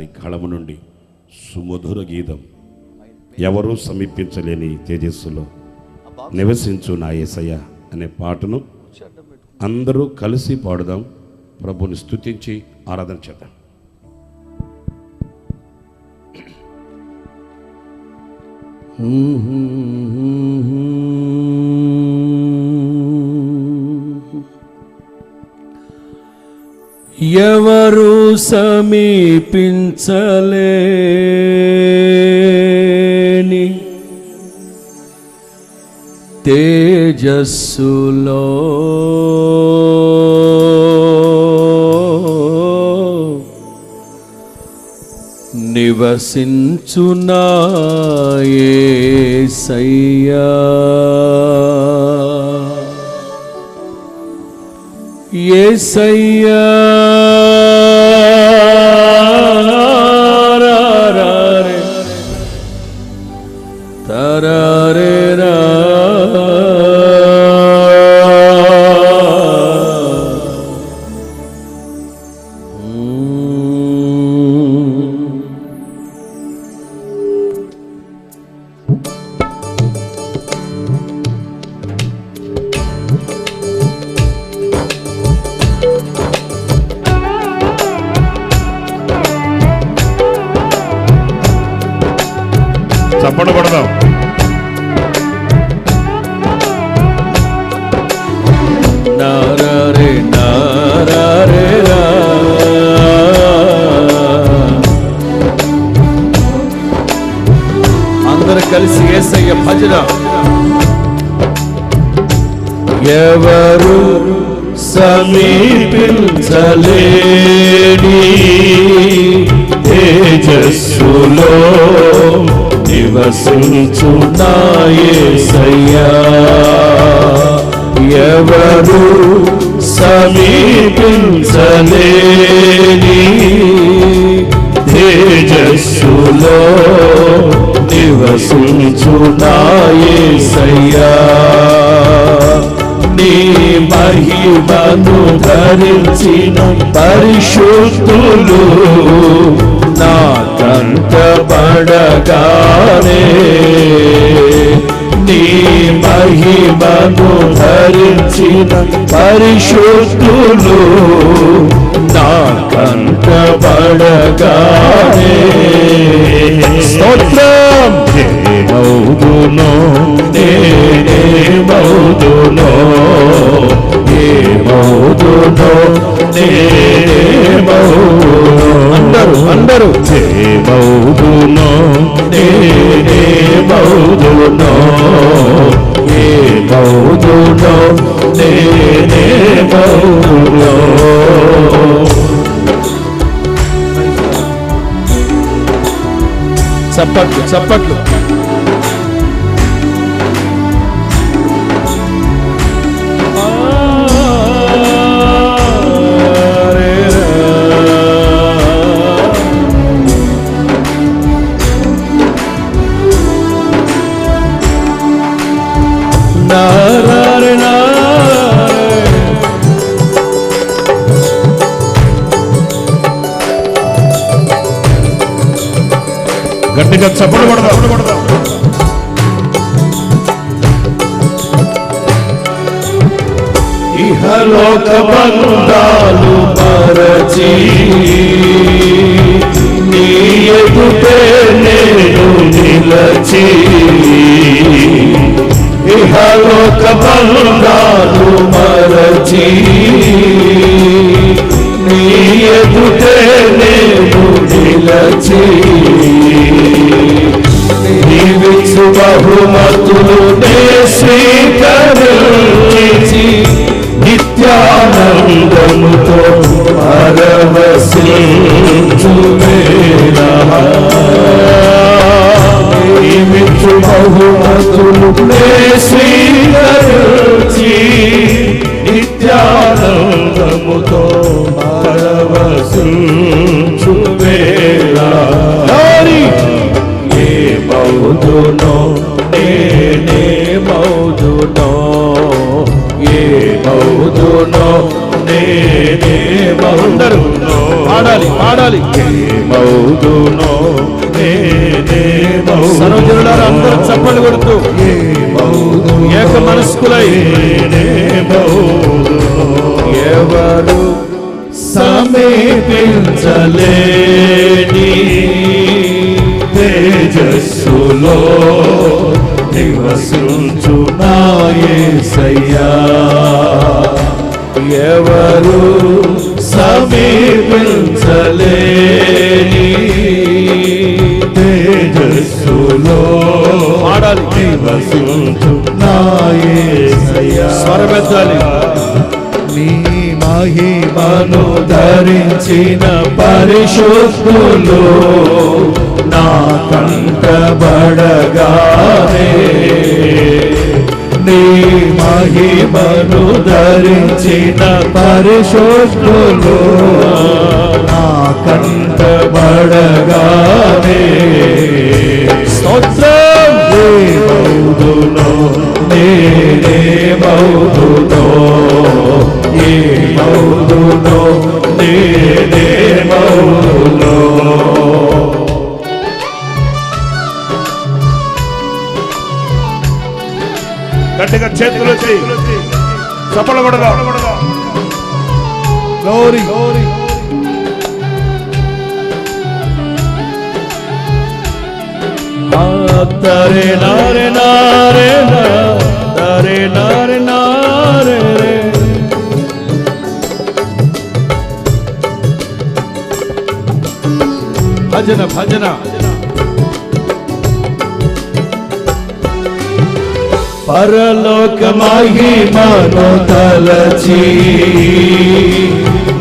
ఈ కళము నుండి సుమధుర గీతం ఎవరూ సమీపించలేని తేజస్సులో నివసించు నా ఏసయ్య అనే పాటను అందరూ కలిసి పాడుదాం. ప్రభుని స్తుతించి ఆరాధన చేద్దాం. ఎవరు సమీపించలేని తేజస్సులో నివసించునాయే సయ్యా ఏసయ్యా రారే. చప్పట పడదాం నారే నారారే అందరు కలిసి ఏసయ్య భజన. ఎవరు సమీపించలేని తేజస్సులో నివసించున్నాయేసయ్యా ఎవరు సమీపించలేని తేజస్సులో నివసించున్నాయేసయ్యా నీ మహిమను ధరించిన పరిశుద్ధులు నా కంట పడగానే నీ మహిమను ధరించిన పరిశుద్ధులు నా కంట పడగానే. స్తోత్రం. మౌదునో నేనే మౌదునో మౌదునో అందరు మౌదునో అందరూ అందరూ ఏ మౌదునో నేనే మౌదునో చప్పట్లు చప్పట్లు. గట్టిగా చప్పట పడదాం ఇహలోక బంధాలు మరచి నీ ఎదుటే నేను నిలచి ఇహలోక బంధాలు మరచి నీ ఎదుటే నేను నిలచి నీవిచ్చు బహుమతులు నే స్వీకరించి నిత్యానందముతో పరవశించు చప్పలు కొడుతూ. ఏక మనస్కులై. ఎవరు సమీపించలేని తేజస్సులో నివసించున్నాయేసయ్యా. ఎవరు సమీపించలేని తేజస్సులో నివసించున్నాయేసయ్యా స్వరమెత్తాలి. నీ మహిమను ధరించిన పరిశుద్ధులు నా కంటబడగానే నీ మహిమను ధరించిన పరిశుద్ధులు నా కంటబడగానే స్తోత్రం. గట్టిగా చేతులు వచ్చి చప్పల కొడదాం. గౌరీ. గౌరీ. తరే నారే నారే నా తరే నారే నారే రే. భజన భజన పరలోక మహిమను తలచి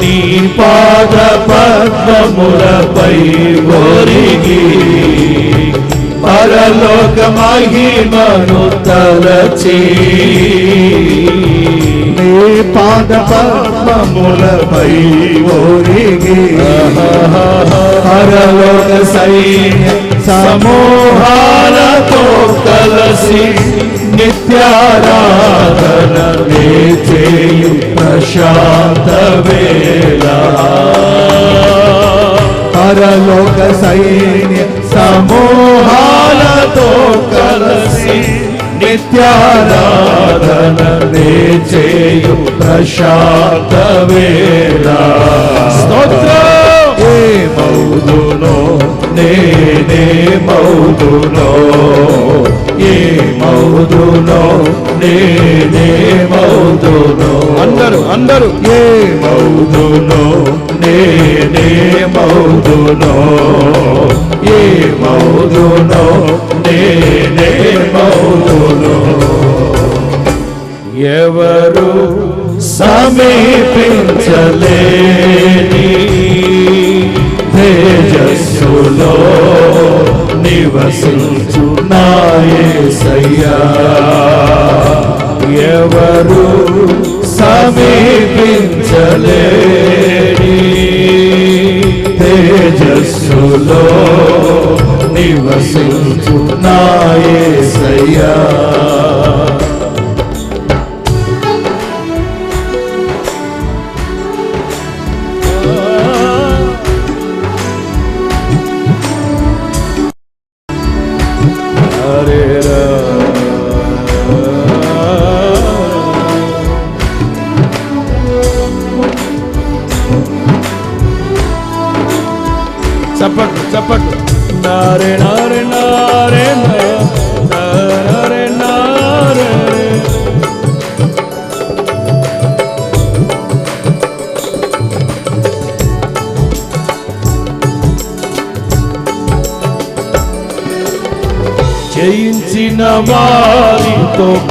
నీ పాద పద్మములపై ఒరిగి పరలోక మహిమను తలచి నీ పాద పద్మములపై ఒరిగి. పరలోక సైన్య సమూహాలతో కలసి నిత్యారాధన చేయు ప్రశాంత వేళ. పరలోక సైన్య సమూహాలతో కలసి నిత్యారాధన చేయు ప్రశాంత వేళ. స్తోత్రం! ఏమవుదునో నేనేమవుదునో ఏమవుదునో నేనేమవుదునో అందరూ అందరూ! ఏమవుదునో నేనేమవుదునో ఏమవుదునో? నేనేమవుదునో? ఎవరు సమీపించలేని తేజస్సులో నివసించున్నాయేసయ్యా ఎవరు సమీపించలేని తేజస్సులో నివసించు నివసించున్నాయేసయ్యా సయ్యా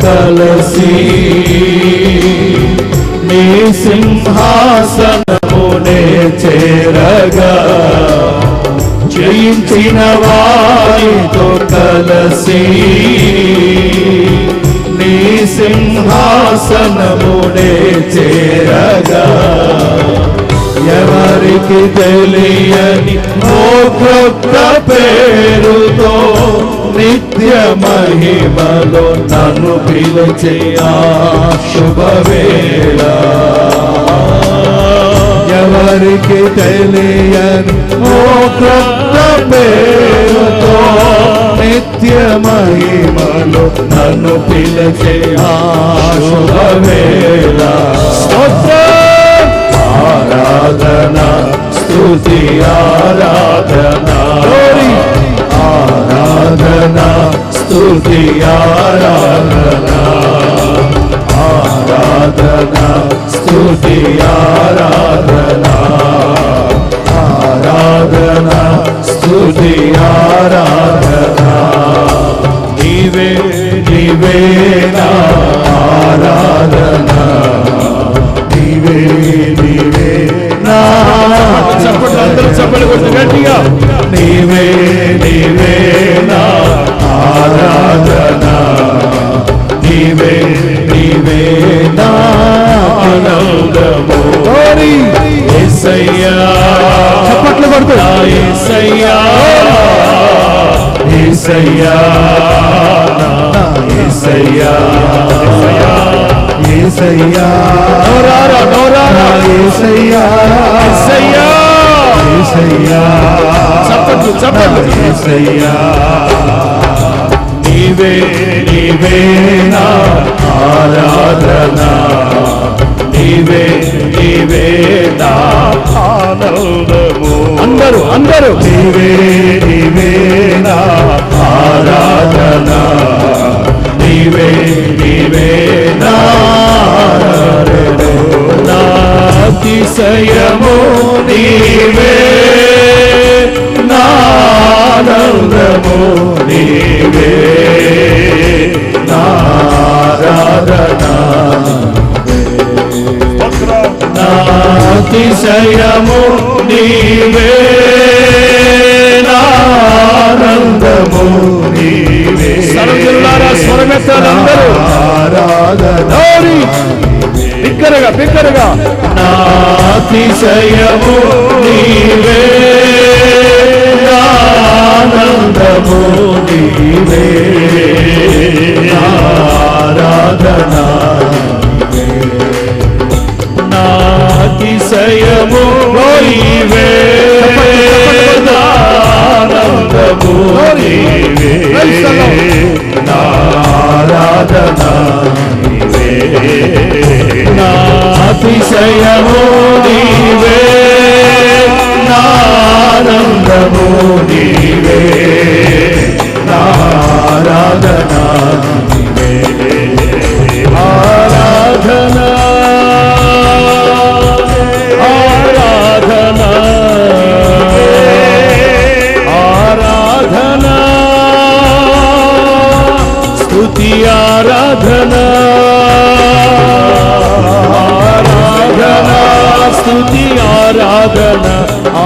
వారితో కలసి నీ సింహాసనమునే చేరగా. జయించిన వారితో కలసి నీ సింహాసనమునే చేరగా. ఎవరికి తెలియని ఓ క్రొత్త పేరుతో నిత్య నిత్య మహిమలో నన్ను పిలిచే ఆ శుభవేళ. ఎవరికి తెలియని ఓ క్రొత్త పేరుతో నిత్య మహిమలో నన్ను పిలిచే ఆ శుభవేళ. ఆరాధన స్తుతి ఆరాధనా. స్తుతి ఆరాధన ఆరాధన స్తుతి ఆరాధన ఆరాధన స్తుతి ఆరాధన నీవే నీవే నా ఆరాధన నీవే నీవే నా చప్పట్లు అందరూ చప్పట్లు కొట్టు గట్టిగా. నీవే నీవే నా యేసయ్యా యేసయ్యా చప్పట్లు చప్పట్లు. నీవే నీవే నా ఆరాధన. నీవే నీవే నా ఆనందము. అందరూ అందరూ. నీవే నీవే నా ఆరాధన. నీవే నీవే నా ఆరాధన. నా అతిశయము నీవే ఆశయము నీవే నానందము నీవే. ఆరాధన నాతిశయము నీవే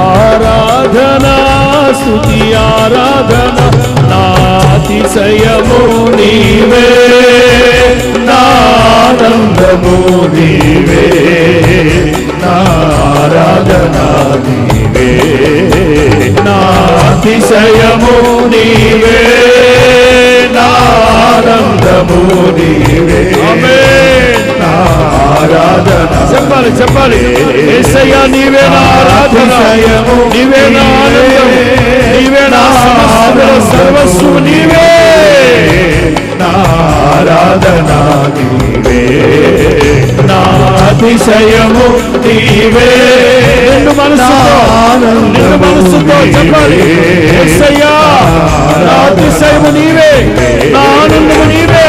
ఆరాధనా స్తుతి ఆరాధన నాతిశయము నీవే నానందము నీవే నారాధనా నీవే నాతిశయము నీవే నానందము నీవే. చెప్పాలి చెప్పాలి. ఏసయ్యా నీవే నా ఆరాధన నీవే. నా ఆనందం నీవే. నా సర్వస్సు నీవే. నారాధన నీవే నాతిశయము నీవే. నిన్ను మనసుతో నిన్ను మనసుతో చెప్పాలి. ఏసయ్యా నా అతిశయము నీవే. నా ఆనందము నీవే.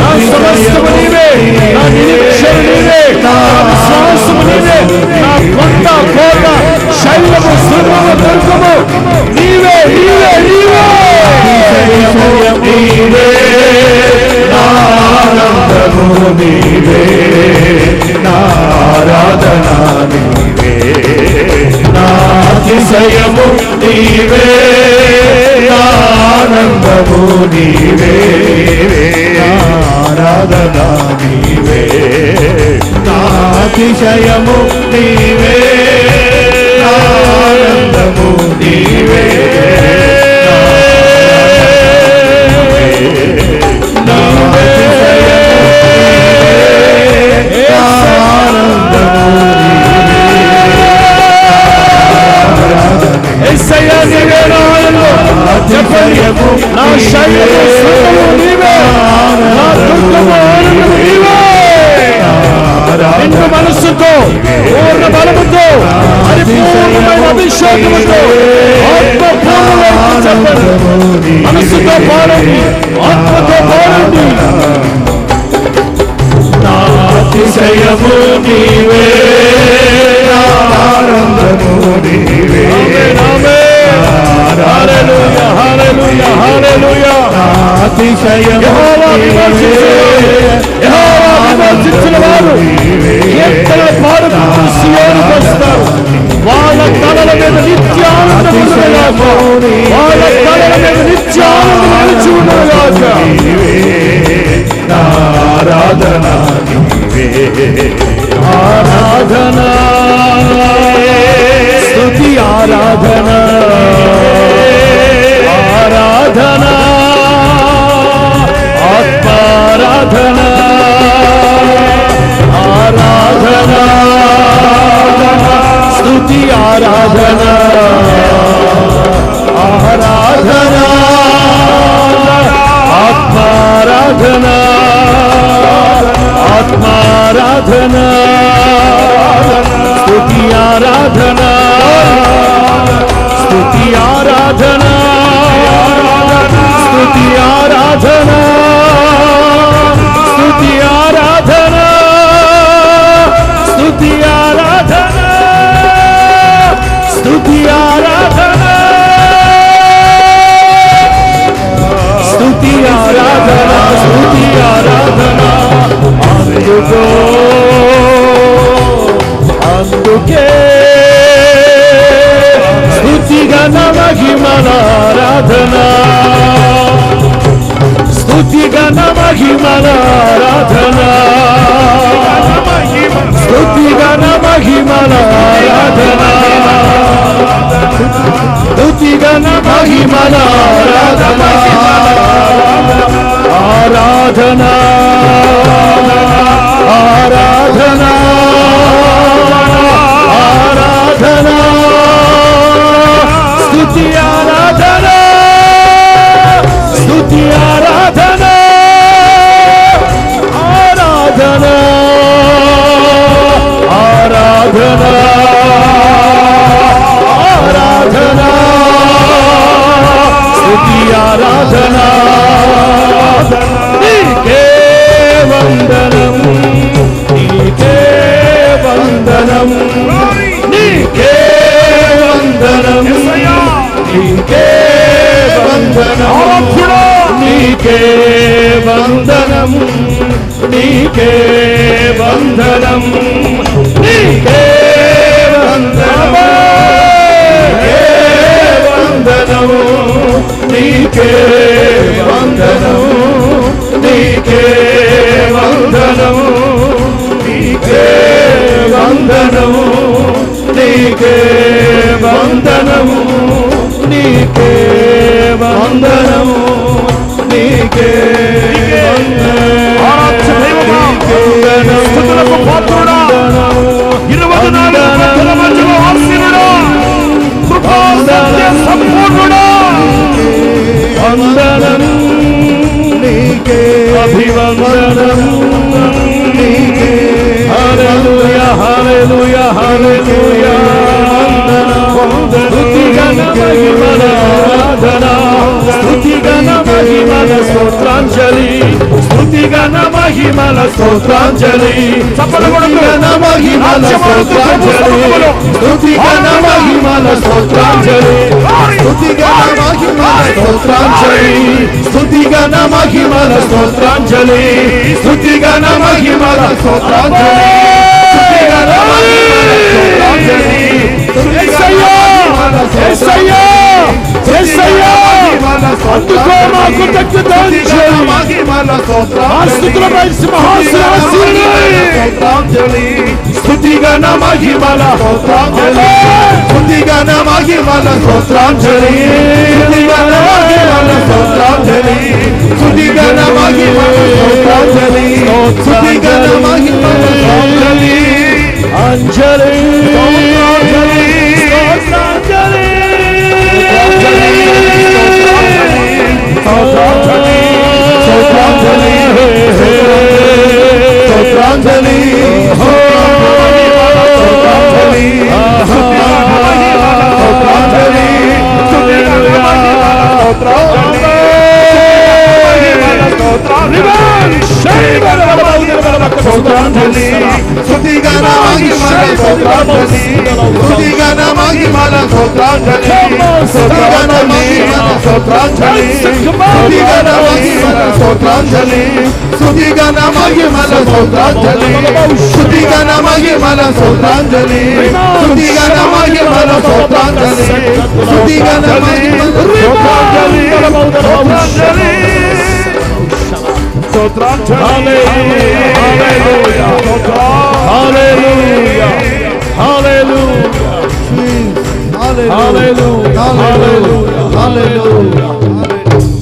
నా సమస్తము నీవే. నా నిరీక్షణ నీవే నా విశ్వాసము నీవే నా కొంత కోట శైలము సులభము దుర్గము నీవే నీవే నీవే నీవే నానందము నీవే నారాధన నీవే నాతిశయము నీవే నానందము నీవే నారాధన నీవే. నాతిశయము నీవే. आराधना అందుకే స్థుతిగణ మహిమల ఆరాధన స్థుతిగణ మహిమల ఆరాధన స్థుతిగణ మహిమల ఆరాధన స్థుతిగణ మహిమల ఆరాధన ఆరాధనా Eternal వందనము నీకే వందనము నీకే వందనము నీకే వందనము నీకే ఆరాధ్య పాత్రుడా, ఇరవై నాలుగు గంటల మధ్యలో కృపా సత్య సంపూర్ణుడా, వందనం నీకే హల్లెలూయా హల్లెలూయా. స్తుతి గణ మహిమల ఆరాధన. స్తుతి గణ మహిమల స్తోత్రాంజలి. స్తుతి గణ మహిమల స్తోత్రాంజలి. చప్పట్లు కొడుతూ, గణ మహిమల స్తోత్రాంజలి. స్తుతి గణ మహిమల స్తోత్రాంజలి. స్తుతి గణ మహిమల స్తోత్రాంజలి. స్తుతి గణ మహిమల స్తోత్రాంజలి. స్తుతి గణ మహిమల స్తోత్రాంజలి. అందుకో మా కృతజ్ఞత ఆస్తుతులపై సింహాసనాశీలి స్థుతిగణ మహిమల స్థుతిగణ మహిమల స్తోత్రాంజలి స్థుతిగణ మహిమల స్తోత్రాంజలి స్థుతిగణ మహిమల స్తోత్రాంజలి స్థుతిగణ अंजलि स्तोत्रांजलि स्तोत्रांजलि स्तोत्रांजलि स्तोत्रांजलि स्तोत्रांजलि स्तोत्रांजलि स्तोत्रांजलि स्तोत्रांजलि स्तोत्रांजलि स्तोत्रांजलि ಸ್ತೋತ್ರಾಂಜಲಿ ಸ್ತುತಿಗಾನವಾಗಿ ಮನ ಸ್ತೋತ್ರಾಂಜಲಿ ಸ್ತುತಿಗಾನವಾಗಿ ಮನ ಸ್ತೋತ್ರಾಂಜಲಿ ಸ್ತುತಿಗಾನವಾಗಿ ಮನ ಸ್ತೋತ್ರಾಂಜಲಿ ಸ್ತುತಿಗಾನವಾಗಿ ಮನ ಸ್ತೋತ್ರಾಂಜಲಿ ಸ್ತುತಿಗಾನವಾಗಿ ಮನ ಸ್ತೋತ್ರಾಂಜಲಿ ಸ್ತುತಿಗಾನವಾಗಿ ಮನ ಸ್ತೋತ್ರಾಂಜಲಿ ಸ್ತುತಿಗಾನವಾಗಿ ಮನ ಸ್ತೋತ್ರಾಂಜಲಿ ಸ್ತುತಿಗಾನವಾಗಿ ಸ್ತೋತ್ರಾಂಜಲಿ ಸ್ತೋತ್ರಾಂಜಲಿ ಸ್ತೋತ್ರಾಂಜಲಿ హల్లెలూయా హల్లెలూయా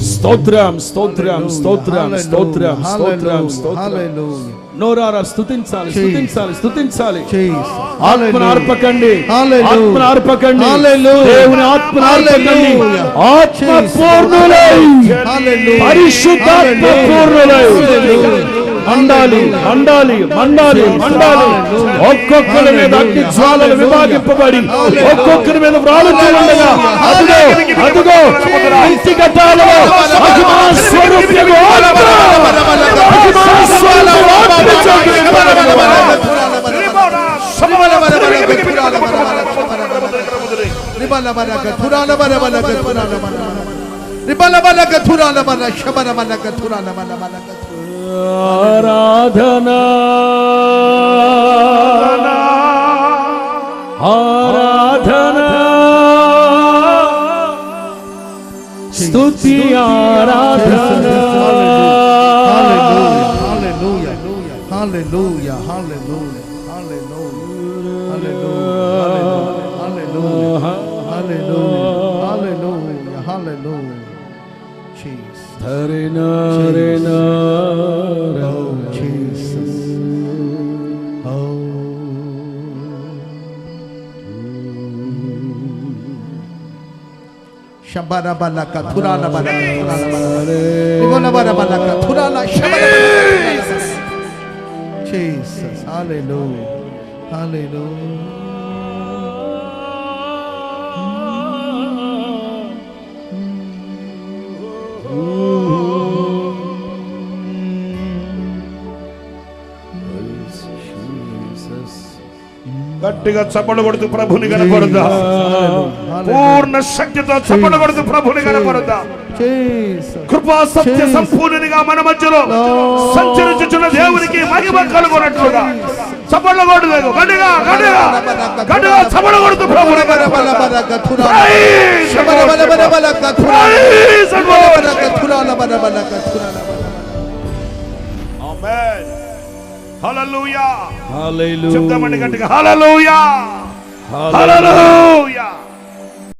స్తోత్రం స్తోత్రం స్తోత్రం స్తోత్రం స్తోత్రం స్తోత్రం నోరారా స్తుతించాలి స్తుతించాలి స్తుతించాలి. ఆత్మను అర్పకండి. Hallelujah. ఆత్మను అర్పకండి. Hallelujah. దేవుని ఆత్మను అర్పకండి. Hallelujah. ఆత్మ పూర్ణులై పరిశుద్ధాత్మ పూర్ణులై మండాలి మండాలి మండాలి మండాలి ఒక్కొక్కరి మీద అగ్ని జ్వాలలు విభాగింపబడి ఒక్కొక్కరి మీద వ్రాలుతూ ఉండగా అదుగో అదుగో ఇంటి కట్టాలలో మహిమా స్వరూప్యము ఆత్మ. మహిమా స్వరూప్యము ఆత్మ చేత ആരാധന ആരാധന സ്തുതി ആരാധന Hallelujah, hallelujah, hallelujah, hallelujah, hallelujah, hallelujah, hallelujah, hallelujah, hallelujah, hallelujah, hallelujah, hallelujah, Jesus. Shabara balaka, turana balaka, turana balaka, Ibona bara balaka, turana, shabara. Jesus, hallelujah, hallelujah. గట్టిగా చప్పలు కొడుతూ ప్రభుని కనపడదా? పూర్ణ శక్తితో చప్పలు కొడుతూ ప్రభుని కనపడదా. కృపా సత్య సంపూర్ణునిగా మన మధ్యలో సంచరించుచున్న దేవునికి మహిమ కలుగునట్లుగా. చప్పట్లు కొడుతూ గట్టిగా గట్టిగా గట్టిగా చప్పలు కొడుతూ ప్రభుని కనపడదా. Amen. చెప్తామండి గట్టిగా హల్లెలూయా. హల్లెలూయా.